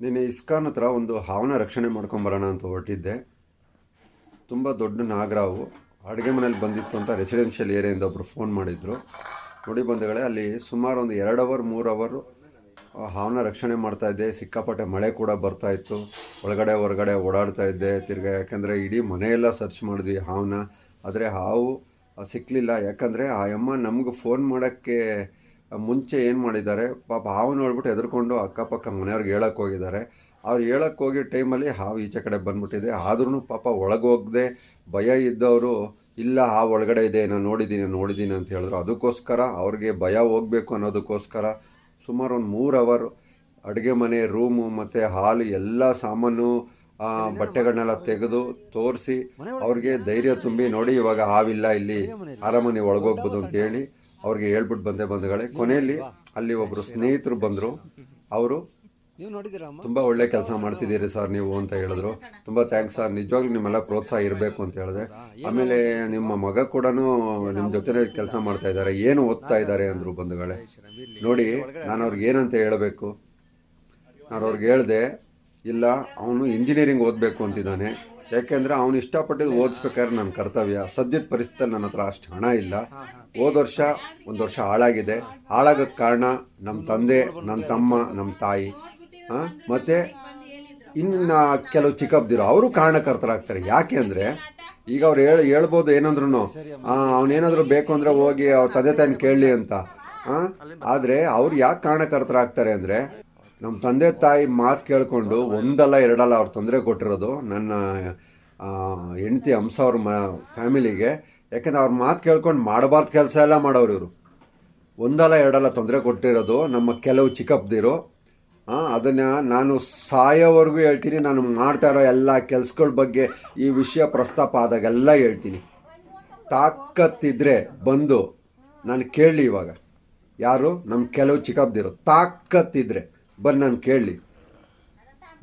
ನಿನ್ನೆ ಇಸ್ಕಾನ್ ಹತ್ರ ಒಂದು ಹಾವನ ರಕ್ಷಣೆ ಮಾಡ್ಕೊಂಬರೋಣ ಅಂತ ಹೊರಟಿದ್ದೆ. ತುಂಬ ದೊಡ್ಡ ನಾಗರಾವು ಅಡುಗೆ ಮನೇಲಿ ಬಂದಿತ್ತು ಅಂತ ರೆಸಿಡೆನ್ಷಿಯಲ್ ಏರಿಯಿಂದ ಒಬ್ಬರು ಫೋನ್ ಮಾಡಿದರು. ನೋಡಿ ಬಂಧುಗಳೇ, ಅಲ್ಲಿ ಸುಮಾರು ಒಂದು ಎರಡು ಅವರ್ ಮೂರು ಅವರು ಹಾವನ ರಕ್ಷಣೆ ಮಾಡ್ತಾ ಇದ್ದೆ. ಸಿಕ್ಕಾಪಟ್ಟೆ ಮಳೆ ಕೂಡ ಬರ್ತಾ ಇತ್ತು. ಒಳಗಡೆ, ಹೊರಗಡೆ ಓಡಾಡ್ತಾ ಇದ್ದೆ. ತಿರ್ಗಾ ಯಾಕೆಂದರೆ ಇಡೀ ಮನೆಯೆಲ್ಲ ಸರ್ಚ್ ಮಾಡಿದ್ವಿ ಹಾವನ್ನ ಆದರೆ ಹಾವು ಸಿಕ್ಕಲಿಲ್ಲ ಯಾಕಂದರೆ ಆ ಅಮ್ಮ ನಮ್ಗೆ ಫೋನ್ ಮಾಡೋಕ್ಕೆ ಮುಂಚೆ ಏನು ಮಾಡಿದ್ದಾರೆ ಪಾಪ ಹಾವು ನೋಡ್ಬಿಟ್ಟು ಎದ್ರುಕೊಂಡು ಅಕ್ಕಪಕ್ಕ ಮನೆಯವ್ರಿಗೆ ಹೇಳಕ್ಕೆ ಹೋಗಿದ್ದಾರೆ. ಅವ್ರು ಹೇಳಕ್ಕೆ ಹೋಗಿ ಟೈಮಲ್ಲಿ ಹಾವು ಈಚೆ ಕಡೆ ಬಂದ್ಬಿಟ್ಟಿದೆ. ಆದ್ರೂ ಪಾಪ ಒಳಗೆ ಹೋಗದೆ ಭಯ ಇದ್ದವರು ಇಲ್ಲ ಹಾವು ಒಳಗಡೆ ಇದೆ ನಾನು ನೋಡಿದ್ದೀನಿ ನೋಡಿದ್ದೀನಿ ಅಂತ ಹೇಳಿದ್ರು. ಅದಕ್ಕೋಸ್ಕರ ಅವ್ರಿಗೆ ಭಯ ಹೋಗಬೇಕು ಅನ್ನೋದಕ್ಕೋಸ್ಕರ ಸುಮಾರು ಒಂದು ಮೂರು ಅವರ್ ಅಡುಗೆ ಮನೆ ರೂಮು ಮತ್ತು ಹಾಲು ಎಲ್ಲ ಸಾಮಾನು ಬಟ್ಟೆಗಳನ್ನೆಲ್ಲ ತೆಗೆದು ತೋರಿಸಿ ಅವ್ರಿಗೆ ಧೈರ್ಯ ತುಂಬಿ ನೋಡಿ ಇವಾಗ ಹಾವಿಲ್ಲ ಇಲ್ಲಿ ಆರಾಮ ನೀವು ಒಳಗೋಗ್ಬೋದು ಅಂತ ಹೇಳಿ ಅವ್ರಿಗೆ ಹೇಳ್ಬಿಟ್ಟು ಬಂದೆ ಬಂಧುಗಳೇ ಕೊನೆಯಲ್ಲಿ ಅಲ್ಲಿ ಒಬ್ಬರು ಸ್ನೇಹಿತರು ಬಂದರು. ಅವರು ನೀವು ನೋಡಿದಿರ ಅಮ್ಮ? ತುಂಬ ಒಳ್ಳೆ ಕೆಲಸ ಮಾಡ್ತಿದ್ದೀರಿ ಸರ್ ನೀವು ಅಂತ ಹೇಳಿದ್ರು. ತುಂಬ ಥ್ಯಾಂಕ್ಸ್ ಸರ್. ನಿಜವಾಗ್ಲೂ ನಿಮ್ಮೆಲ್ಲ ಪ್ರೋತ್ಸಾಹ ಇರಬೇಕು ಅಂತ ಹೇಳಿದೆ. ಆಮೇಲೆ ನಿಮ್ಮ ಮಗ ಕೂಡ ನಿಮ್ಮ ಜೊತೆ ಕೆಲಸ ಮಾಡ್ತಾ ಇದ್ದಾರೆ. ಏನು ಓದ್ತಾ ಇದ್ದಾರೆ ಅಂದರು ಬಂಧುಗಳೇ. ನೋಡಿ ನಾನು ಅವ್ರಿಗೆ ಏನಂತ ಹೇಳಬೇಕು? ನಾನು ಅವ್ರಿಗೆ ಹೇಳಿದೆ ಇಲ್ಲ ಅವನು ಇಂಜಿನಿಯರಿಂಗ್ ಓದಬೇಕು ಅಂತಿದ್ದಾನೆ. ಯಾಕೆಂದರೆ ಅವನು ಇಷ್ಟಪಟ್ಟಿದ್ದು ಓದಿಸ್ಬೇಕಾದ್ರೆ ನನ್ನ ಕರ್ತವ್ಯ. ಸದ್ಯದ ಪರಿಸ್ಥಿತಿ ನನ್ನ ಹತ್ರ ಅಷ್ಟು ಹಣ ಇಲ್ಲ. ಹೋದ ವರ್ಷ ಒಂದು ವರ್ಷ ಹಾಳಾಗಿದೆ. ಹಾಳಾಗೋಕ್ಕೆ ಕಾರಣ ನಮ್ಮ ತಂದೆ ನನ್ನ ತಮ್ಮ ನಮ್ಮ ತಾಯಿ. ಮತ್ತೆ ಇನ್ನು ಕೆಲವು ಚಿಕ್ಕಬ್ದಿರೋ ಅವರು ಕಾರಣಕರ್ತರಾಗ್ತಾರೆ. ಯಾಕೆ ಅಂದರೆ ಈಗ ಅವ್ರು ಹೇಳಿ ಹೇಳ್ಬೋದು ಏನಂದ್ರು ಅವನೇನಾದರೂ ಬೇಕು ಅಂದರೆ ಹೋಗಿ ಅವ್ರ ತಂದೆ ತಾಯಿನ ಕೇಳಲಿ ಅಂತ. ಆದರೆ ಅವ್ರು ಯಾಕೆ ಕಾರಣಕರ್ತರಾಗ್ತಾರೆ ಅಂದರೆ ನಮ್ಮ ತಂದೆ ತಾಯಿ ಮಾತು ಕೇಳಿಕೊಂಡು ಒಂದಲ್ಲ ಎರಡಲ್ಲ ಅವ್ರು ತೊಂದರೆ ಕೊಟ್ಟಿರೋದು. ನನ್ನ ಹೆಂಡತಿ ಹಂಸ ಅವ್ರ ಮ, ಫ್ಯಾಮಿಲಿಗೆ. ಯಾಕೆಂದ್ರೆ ಅವ್ರ ಮಾತು ಕೇಳ್ಕೊಂಡು ಮಾಡಬಾರ್ದು ಕೆಲಸ ಎಲ್ಲ ಮಾಡೋರು ಇವರು. ಒಂದಲ್ಲ ಎರಡಲ್ಲ ತೊಂದರೆ ಕೊಟ್ಟಿರೋದು ನಮ್ಮ ಕೆಲವು ಚಿಕ್ಕಪ್ಪದಿರು ಅದನ್ನು ನಾನು ಸಾಯೋವರೆಗೂ ಹೇಳ್ತೀನಿ. ನಾನು ಮಾಡ್ತಾ ಇರೋ ಎಲ್ಲ ಕೆಲಸಗಳ ಬಗ್ಗೆ ಈ ವಿಷಯ ಪ್ರಸ್ತಾಪ ಆದಾಗೆಲ್ಲ ಹೇಳ್ತೀನಿ. ತಾಕತ್ತಿದ್ರೆ ಬಂದು ನಾನು ಕೇಳಲಿ ಇವಾಗ. ಯಾರು? ನಮ್ಮ ಕೆಲವು ಚಿಕ್ಕಪ್ಪದಿರು ತಾಕತ್ತಿದ್ರೆ. ಬಂದು ನಾನು ಕೇಳಲಿ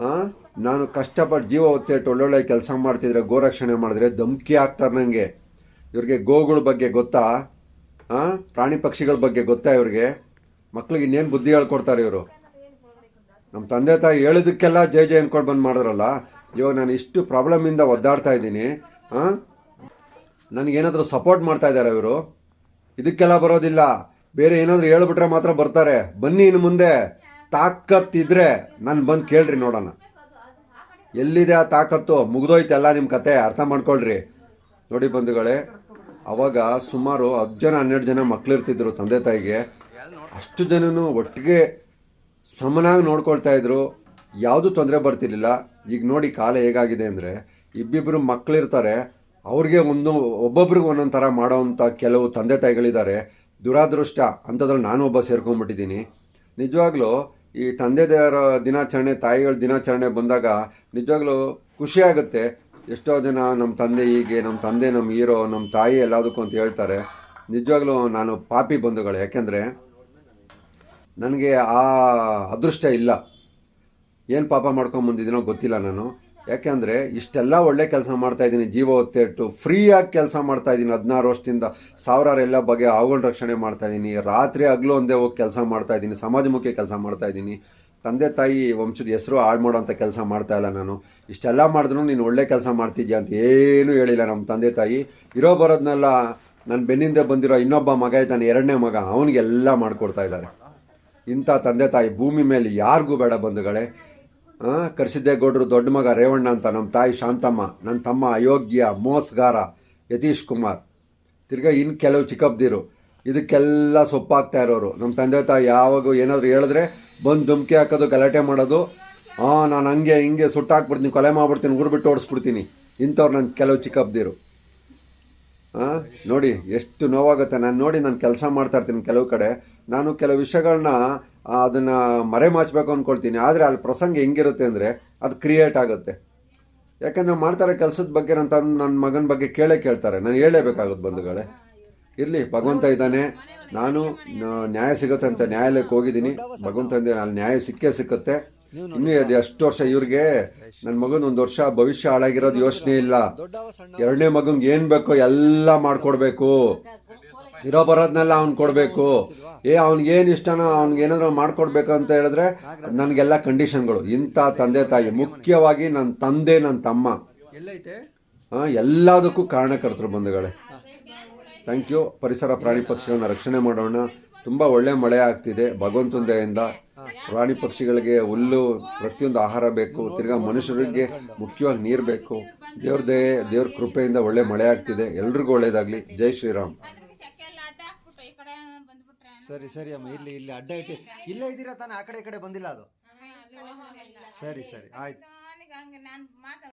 ಹಾಂ ನಾನು ಕಷ್ಟಪಟ್ಟು ಜೀವ ಒತ್ತಿಟ್ಟು ಒಳ್ಳೊಳ್ಳೆ ಕೆಲಸ ಮಾಡ್ತಿದ್ರೆ, ಗೋರಕ್ಷಣೆ ಮಾಡಿದ್ರೆ ಧಮ್ಕಿ ಆಗ್ತಾರೆ ನನಗೆ ಇವ್ರಿಗೆ ಗೋಗಳ ಬಗ್ಗೆ ಗೊತ್ತಾ? ಹಾಂ ಪ್ರಾಣಿ ಪಕ್ಷಿಗಳ ಬಗ್ಗೆ ಗೊತ್ತಾ ಇವ್ರಿಗೆ? ಮಕ್ಳಿಗೆ ಇನ್ನೇನು ಬುದ್ಧಿ ಹೇಳ್ಕೊಡ್ತಾರೆ ಇವರು? ನಮ್ಮ ತಂದೆ ತಾಯಿ ಹೇಳಿದಕ್ಕೆಲ್ಲ ಜಯ ಜಯ ಅಂದ್ಕೊಂಡು ಬಂದು ಮಾಡಿದ್ರಲ್ಲ? ಇವಾಗ ನಾನು ಇಷ್ಟು ಪ್ರಾಬ್ಲಮಿಂದ ಒದ್ದಾಡ್ತಾ ಇದ್ದೀನಿ. ಹಾಂ ನನಗೇನಾದರೂ ಸಪೋರ್ಟ್ ಮಾಡ್ತಾ ಇದ್ದಾರೆ ಇವರು? ಇದಕ್ಕೆಲ್ಲ ಬರೋದಿಲ್ಲ. ಬೇರೆ ಏನಾದರೂ ಹೇಳ್ಬಿಟ್ರೆ ಮಾತ್ರ ಬರ್ತಾರೆ. ಬನ್ನಿ ಇನ್ನು ಮುಂದೆ. ತಾಕತ್ತಿದ್ರೆ ನಾನು ಬಂದು ಕೇಳ್ರಿ ನೋಡೋಣ. ಎಲ್ಲಿದೆ ಆ ತಾಕತ್ತು? ಮುಗ್ದೋಯ್ತು ಎಲ್ಲ ನಿಮ್ಮ ಕತೆ, ಅರ್ಥ ಮಾಡ್ಕೊಳ್ರಿ. ನೋಡಿ ಬಂಧುಗಳೇ, ಅವಾಗ ಸುಮಾರು ಹತ್ತು ಜನ, ಹನ್ನೆರಡು ಜನ ಮಕ್ಳಿರ್ತಿದ್ರು ತಂದೆ ತಾಯಿಗೆ. ಅಷ್ಟು ಜನನು ಒಟ್ಟಿಗೆ ಸಮನಾಗಿ ನೋಡ್ಕೊಳ್ತಾ ಇದ್ರು. ಯಾವುದೂ ತೊಂದರೆ ಬರ್ತಿರ್ಲಿಲ್ಲ. ಈಗ ನೋಡಿ ಕಾಲ ಹೇಗಾಗಿದೆ ಅಂದರೆ ಇಬ್ಬಿಬ್ಬರು ಮಕ್ಕಳಿರ್ತಾರೆ ಅವ್ರಿಗೆ ಒಂದು, ಒಬ್ಬೊಬ್ರಿಗೆ ಒಂದೊಂದು ಥರ ಮಾಡೋವಂಥ ಕೆಲವು ತಂದೆ ತಾಯಿಗಳಿದ್ದಾರೆ. ದುರಾದೃಷ್ಟ ಅಂಥದ್ರಲ್ಲಿ ನಾನು ಒಬ್ಬ ಸೇರ್ಕೊಂಡ್ಬಿಟ್ಟಿದ್ದೀನಿ ನಿಜವಾಗ್ಲೂ ಈ ತಂದೆ ದೇವರ ದಿನಾಚರಣೆ, ತಾಯಿಗಳ ದಿನಾಚರಣೆ ಬಂದಾಗ ನಿಜವಾಗ್ಲೂ ಖುಷಿಯಾಗುತ್ತೆ. ಎಷ್ಟೋ ಜನ ನಮ್ಮ ತಂದೆ ಹೀಗೆ, ನಮ್ಮ ತಂದೆ ನಮ್ಮ ಹೀರೋ, ನಮ್ಮ ತಾಯಿ ಎಲ್ಲದಕ್ಕೂ ಅಂತ ಹೇಳ್ತಾರೆ. ನಿಜವಾಗ್ಲೂ ನಾನು ಪಾಪಿ ಬಂಧುಗಳು. ಯಾಕೆಂದರೆ ನನಗೆ ಆ ಅದೃಷ್ಟ ಇಲ್ಲ. ಏನು ಪಾಪ ಮಾಡ್ಕೊಂಬಂದಿದ್ದೀನೋ ಗೊತ್ತಿಲ್ಲ ನಾನು. ಯಾಕೆಂದರೆ ಇಷ್ಟೆಲ್ಲ ಒಳ್ಳೆ ಕೆಲಸ ಮಾಡ್ತಾ ಇದ್ದೀನಿ. ಜೀವ ಒತ್ತೆಟ್ಟು ಫ್ರೀಯಾಗಿ ಕೆಲಸ ಮಾಡ್ತಾ ಇದ್ದೀನಿ. ಹದಿನಾರು ವರ್ಷದಿಂದ ಸಾವಿರಾರು ಎಲ್ಲ ಬಗೆ ಆಗೋಣ ರಕ್ಷಣೆ ಮಾಡ್ತಾ ಇದ್ದೀನಿ. ರಾತ್ರಿ ಹಗಲು ಒಂದೇ ಹೋಗಿ ಕೆಲಸ ಮಾಡ್ತಾ ಇದ್ದೀನಿ. ಸಮಾಜಮುಖಿ ಕೆಲಸ ಮಾಡ್ತಾ ಇದ್ದೀನಿ. ತಂದೆ ತಾಯಿ ವಂಶದ ಹೆಸರು ಹಾಳು ಮಾಡೋಂಥ ಕೆಲಸ ಮಾಡ್ತಾ ಇಲ್ಲ ನಾನು. ಇಷ್ಟೆಲ್ಲ ಮಾಡಿದ್ರು ನೀನು ಒಳ್ಳೆ ಕೆಲಸ ಮಾಡ್ತಿದ್ಯಾ ಅಂತ ಏನೂ ಹೇಳಿಲ್ಲ ನಮ್ಮ ತಂದೆ ತಾಯಿ. ಇರೋ ಬರೋದನ್ನೆಲ್ಲ ನನ್ನ ಬೆನ್ನಿಂದ ಬಂದಿರೋ ಇನ್ನೊಬ್ಬ ಮಗ ಇದ್ದಾನೆ, ಎರಡನೇ ಮಗ. ಅವನಿಗೆಲ್ಲ ಮಾಡಿಕೊಡ್ತಾ ಇದ್ದಾರೆ. ಇಂಥ ತಂದೆ ತಾಯಿ ಭೂಮಿ ಮೇಲೆ ಯಾರಿಗೂ ಬೇಡ ಬಂಧುಗಳೇ. ಕರ್ಸಿದ್ದೇಗೌಡರು ದೊಡ್ಡ ಮಗ ರೇವಣ್ಣ ಅಂತ ನಮ್ಮ ತಾಯಿ ಶಾಂತಮ್ಮ ನನ್ನ ತಮ್ಮ ಅಯೋಗ್ಯ ಮೋಸ್ಗಾರ ಯತೀಶ್ ಕುಮಾರ್. ತಿರ್ಗಾ ಇನ್ನು ಕೆಲವು ಚಿಕ್ಕಬ್ದಿರು. ಇದಕ್ಕೆಲ್ಲ ಸೊಪ್ಪಾಗ್ತಾ ಇರೋರು. ನಮ್ಮ ತಂದೆ ತಾಯಿ ಯಾವಾಗ ಏನಾದರೂ ಹೇಳಿದ್ರೆ ಬಂದು ಧುಮ್ಕಿ ಹಾಕೋದು, ಗಲಾಟೆ ಮಾಡೋದು. ಹಾಂ ನಾನು ಹಂಗೆ ಹಿಂಗೆ ಸುಟ್ಟಾಕ್ಬಿಡ್ತೀನಿ, ಕೊಲೆ ಮಾಡ್ಬಿಡ್ತೀನಿ, ಊರು ಬಿಟ್ಟು ಓಡಿಸ್ಬಿಡ್ತೀನಿ. ಇಂಥವ್ರು ನನ್ನ ಕೆಲವು ಚಿಕ್ಕಬ್ದಿರು. ಹಾಂ ನೋಡಿ, ಎಷ್ಟು ನೋವಾಗುತ್ತೆ. ನಾನು ನೋಡಿ ನಾನು ಕೆಲಸ ಮಾಡ್ತಾ ಇರ್ತೀನಿ ಕೆಲವು ಕಡೆ. ನಾನು ಕೆಲವು ವಿಷಯಗಳನ್ನ ಅದನ್ನು ಮರೆ ಮಾಚಬೇಕು ಅಂದ್ಕೊಳ್ತೀನಿ ಆದರೆ ಅಲ್ಲಿ ಪ್ರಸಂಗ ಹೆಂಗಿರುತ್ತೆ ಅಂದರೆ ಅದು ಕ್ರಿಯೇಟ್ ಆಗುತ್ತೆ. ಯಾಕೆಂದರೆ ಮಾಡ್ತಾರೆ ಕೆಲಸದ ಬಗ್ಗೆ ನನ್ನ ನನ್ನ ಮಗನ ಬಗ್ಗೆ ಕೇಳೇ ಕೇಳ್ತಾರೆ. ನಾನು ಹೇಳಲೇಬೇಕಾಗುತ್ತೆ ಬಂಧುಗಳೇ. ಇರಲಿ, ಭಗವಂತ ಇದ್ದಾನೆ. ನಾನು ನ್ಯಾಯ ಸಿಗುತ್ತೆ ಅಂತ ನ್ಯಾಯಾಲಯಕ್ಕೆ ಹೋಗಿದ್ದೀನಿ. ಭಗವಂತ ಅಲ್ಲಿ ನ್ಯಾಯ ಸಿಕ್ಕೇ ಸಿಕ್ಕುತ್ತೆ. ಇನ್ನೂ ಅದು ಎಷ್ಟು ವರ್ಷ ಇವ್ರಿಗೆ ನನ್ನ ಮಗನ ಒಂದು ವರ್ಷ ಭವಿಷ್ಯ ಹಾಳಾಗಿರೋದು ಯೋಚನೆ ಇಲ್ಲ. ಎರಡನೇ ಮಗಂಗೆ ಏನು ಬೇಕೋ ಎಲ್ಲ ಮಾಡಿಕೊಡ್ಬೇಕು. ಇರೋ ಬರೋದ್ನೆಲ್ಲ ಅವ್ನು ಕೊಡಬೇಕು. ಏ ಅವ್ನಿಗೇನು ಇಷ್ಟನೋ ಅವ್ನಿಗೆ ಮಾಡಿಕೊಡ್ಬೇಕು ಮಾಡ್ಕೊಡ್ಬೇಕು ಅಂತ ಹೇಳಿದ್ರೆ ನನಗೆಲ್ಲ ಕಂಡೀಷನ್ಗಳು. ಇಂಥ ತಂದೆ ತಾಯಿ ಮುಖ್ಯವಾಗಿ ನನ್ನ ತಂದೆ ನನ್ನ ತಮ್ಮ. ಆ, ಎಲ್ಲದಕ್ಕೂ ಕಾರಣಕರ್ತರು ಬಂಧುಗಳೇ. ಥ್ಯಾಂಕ್ ಯು ಪರಿಸರ ಪ್ರಾಣಿ ಪಕ್ಷಿಗಳನ್ನ ರಕ್ಷಣೆ ಮಾಡೋಣ. ತುಂಬ ಒಳ್ಳೆ ಮಳೆ ಆಗ್ತಿದೆ. ಭಗವಂತನ ದಯೆಯಿಂದ ಪ್ರಾಣಿ ಪಕ್ಷಿಗಳಿಗೆ ಹುಲ್ಲು ಪ್ರತಿಯೊಂದು ಆಹಾರ ಬೇಕು. ತಿರ್ಗಾ ಮನುಷ್ಯರಿಗೆ ಮುಖ್ಯವಾಗಿ ನೀರು ಬೇಕು. ದೇವ್ರ ದಯೆ ದೇವ್ರ ಕೃಪೆಯಿಂದ ಒಳ್ಳೆ ಮಳೆ ಆಗ್ತಿದೆ. ಎಲ್ರಿಗೂ ಒಳ್ಳೇದಾಗಲಿ. ಜೈ ಶ್ರೀರಾಮ್ ಚಕ್ಕೆಲ್ಲ ಅಡ್ಡ ಹಾಕ್ಬಿಟ್ಟು ಈ ಕಡೆ ಬಂದ್ಬಿಟ್ರೆ ಸರಿ ಸರಿ ಅಮ್ಮ ಇಲ್ಲಿ ಇಲ್ಲಿ ಅಡ್ಡ ಇಟ್ಟು. ಇಲ್ಲೇ ಇದ್ದೀರಾ ತಾನೇ? ಆ ಕಡೆ ಈ ಕಡೆ ಬಂದಿಲ್ಲ ಅದು? ಸರಿ ಸರಿ ಆಯ್ತು.